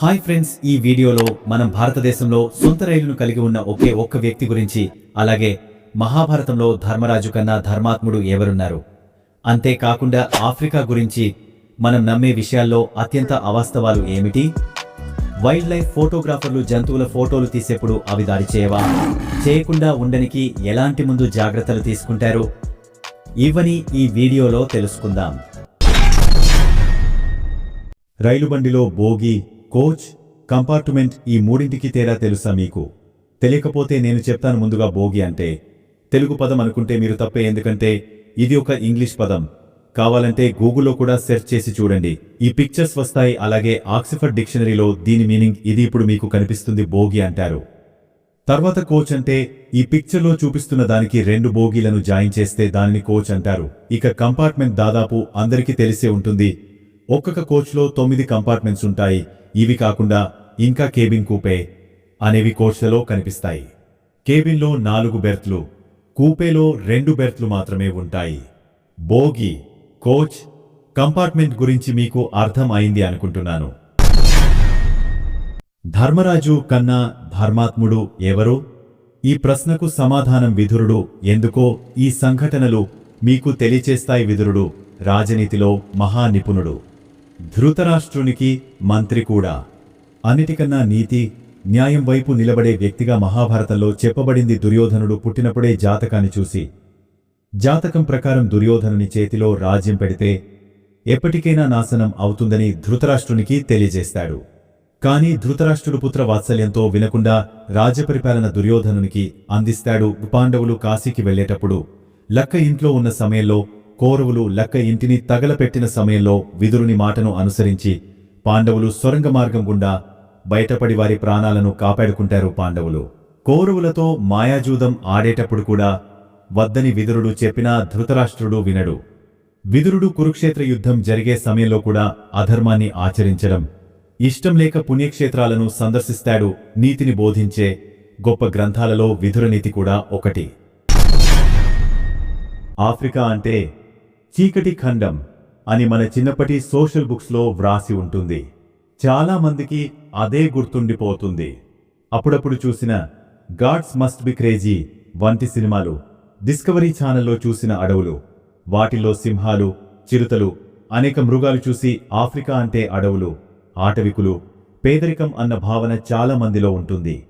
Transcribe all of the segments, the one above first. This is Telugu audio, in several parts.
హాయ్ ఫ్రెండ్స్ ఈ వీడియోలో మనం భారతదేశంలో సొంత రైలును కలిగి ఉన్న ఒకే ఒక్క వ్యక్తి గురించి అలాగే మహాభారతంలో ధర్మరాజు కన్నా ధర్మాత్ముడు ఎవరున్నారు? అంతేకాకుండా ఆఫ్రికా గురించి మనం నమ్మే విషయాల్లో అత్యంత అవాస్తవాలు ఏమిటి? వైల్డ్ లైఫ్ ఫోటోగ్రాఫర్లు జంతువుల ఫోటోలు తీసేప్పుడు అవి దాడి చేయవా చేయకుండా ఉండనికి ఎలాంటి ముందు జాగ్రత్తలు తీసుకుంటారు? ఇవని ఈ వీడియోలో తెలుసుకుందాం. రైలు బండిలో బోగి కోచ్ కంపార్ట్మెంట్ ఈ మూడింటికి తేడా తెలుసా మీకు? తెలియకపోతే నేను చెప్తాను ముందుగా బోగి అంటే తెలుగు పదం అనుకుంటే మీరు తప్పే ఎందుకంటే ఇది ఒక ఇంగ్లీష్ పదం. కావాలంటే గూగుల్లో కూడా సెర్చ్ చేసి చూడండి. ఈ పిక్చర్స్ వస్తాయి అలాగే ఆక్సిఫర్డ్ డిక్షనరీలో దీని మీనింగ్ ఇది ఇప్పుడు మీకు కనిపిస్తుంది బోగి అంటారు. తర్వాత కోచ్ అంటే ఈ పిక్చర్లో చూపిస్తున్న దానికి రెండు బోగీలను జాయిన్ చేస్తే దానిని కోచ్ అంటారు. ఇక కంపార్ట్మెంట్ దాదాపు అందరికీ తెలిసే ఉంటుంది ఒక్కొక్క కోచ్లో తొమ్మిది కంపార్ట్మెంట్స్ ఉంటాయి. ఇవి కాకుండా ఇంకా కేబిన్ కూపే అనేవి కోచ్లలో కనిపిస్తాయి. కేబిన్లో నాలుగు బెర్త్లు కూపేలో రెండు బెర్త్లు మాత్రమే ఉంటాయి. బోగి కోచ్ కంపార్ట్మెంట్ గురించి మీకు అర్థం అయింది అనుకుంటున్నాను. ధర్మరాజు కన్నా ధర్మాత్ముడు ఎవరు? ఈ ప్రశ్నకు సమాధానం విధురుడు ఎందుకో ఈ సంఘటనలు మీకు తెలియచేస్తాయి విధురుడు రాజనీతిలో మహానిపుణుడు ధృతరాష్ట్రునికి మంత్రి కూడా. అన్నిటికన్నా నీతి న్యాయం వైపు నిలబడే వ్యక్తిగా మహాభారతంలో చెప్పబడింది దుర్యోధనుడు పుట్టినప్పుడే జాతకాన్ని చూసి. జాతకం ప్రకారం దుర్యోధనుని చేతిలో రాజ్యం పెడితే ఎప్పటికైనా నాశనం అవుతుందని ధృతరాష్ట్రునికి తెలియజేస్తాడు. కాని ధృతరాష్ట్రుడు పుత్ర వాత్సల్యంతో వినకుండా రాజ్యపరిపాలన దుర్యోధనునికి అందిస్తాడు. పాండవులు కాశీకి వెళ్ళేటప్పుడు లక్క ఇంట్లో ఉన్న సమయంలో కౌరవులు లక్క ఇంటిని తగలపెట్టిన సమయంలో విదురుని మాటను అనుసరించి పాండవులు సొరంగ మార్గం గుండా బయటపడి వారి ప్రాణాలను కాపాడుకుంటారు పాండవులు. కౌరవులతో మాయాజూదం ఆడేటప్పుడు కూడా వద్దని విదురుడు చెప్పినా ధృతరాష్ట్రుడు వినడు. విదురుడు కురుక్షేత్ర యుద్ధం జరిగే సమయంలో కూడా అధర్మాన్ని ఆచరించడం ఇష్టం లేక పుణ్యక్షేత్రాలను సందర్శిస్తాడు నీతిని బోధించే గొప్ప గ్రంథాలలో విధురనీతి కూడా ఒకటి. ఆఫ్రికా అంటే చీకటి ఖండం అని మన చిన్నప్పటి సోషల్ బుక్స్లో వ్రాసి ఉంటుంది. చాలా మందికి అదే గుర్తుండిపోతుంది. అప్పుడప్పుడు చూసిన గాడ్స్ మస్ట్ బి క్రేజీ వంటి సినిమాలు డిస్కవరీ ఛానల్లో చూసిన అడవులు వాటిలో సింహాలు చిరుతలు అనేక మృగాలు చూసి ఆఫ్రికా అంటే అడవులు ఆటవికులు పేదరికం అన్న భావన చాలా మందిలో ఉంటుంది.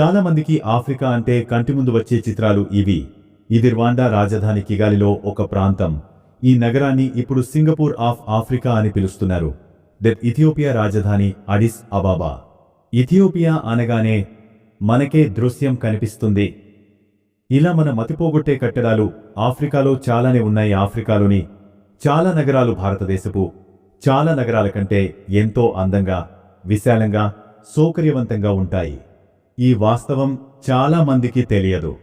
చాలామందికి ఆఫ్రికా అంటే కంటి ముందు వచ్చే చిత్రాలు ఇవి. ఇది ర్వాండా రాజధాని కిగాలిలో ఒక ప్రాంతం. ఈ నగరాన్ని ఇప్పుడు సింగపూర్ ఆఫ్ ఆఫ్రికా అని పిలుస్తున్నారు. దట్ ఇథియోపియా రాజధాని అడిస్ అబాబా. ఇథియోపియా అనగానే మనకే దృశ్యం కనిపిస్తుంది. ఇలా మన మతిపోగొట్టే కట్టడాలు ఆఫ్రికాలో చాలానే ఉన్నాయి. ఆఫ్రికాలోని చాలా నగరాలు భారతదేశపు చాలా నగరాల కంటే ఎంతో అందంగా విశాలంగా సౌకర్యవంతంగా ఉంటాయి. ఈ వాస్తవం చాలా మందికి తెలియదు.